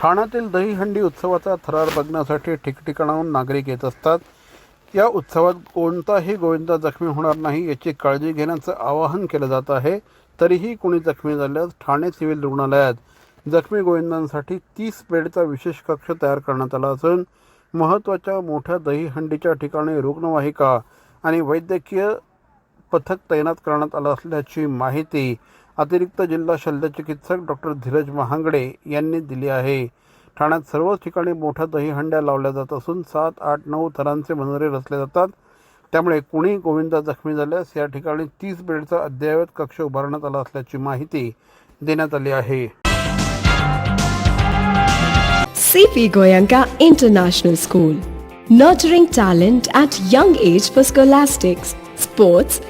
ठाण्यातील दहीहंडी उत्सवाचा थरार बघण्यासाठी ठिकठिकाणाहून नागरिक येत असतात. या उत्सवात कोणताही गोविंदा जखमी होणार नाही याची काळजी घेण्याचं आवाहन केलं जात आहे. तरीही कोणी जखमी झाल्यास ठाणे सिव्हिल रुग्णालयात जखमी गोविंदांसाठी तीस बेडचा विशेष कक्ष तयार करण्यात आला असून महत्त्वाच्या मोठ्या दहीहंडीच्या ठिकाणी रुग्णवाहिका आणि वैद्यकीय पथक तैनात करण्यात आलं असल्याची माहिती अतिरिक्त जिल्हा शल्यचिकित्सक डॉक्टर धीरज महांगडे यांनी दिली आहे. ठाण्यात सर्वच ठिकाणी मोठ्या दहीहंड्या लावल्या जात असून सात आठ नऊ थरांचे मनोरे रचले जातात. त्यामुळे कुणी गोविंदा जखमी झाल्यास या ठिकाणी तीस बेडचा अद्ययावत कक्ष उभारण्यात आला असल्याची माहिती देण्यात आली आहे. CP Goenka international school nurturing talent at young age for scholastics, sports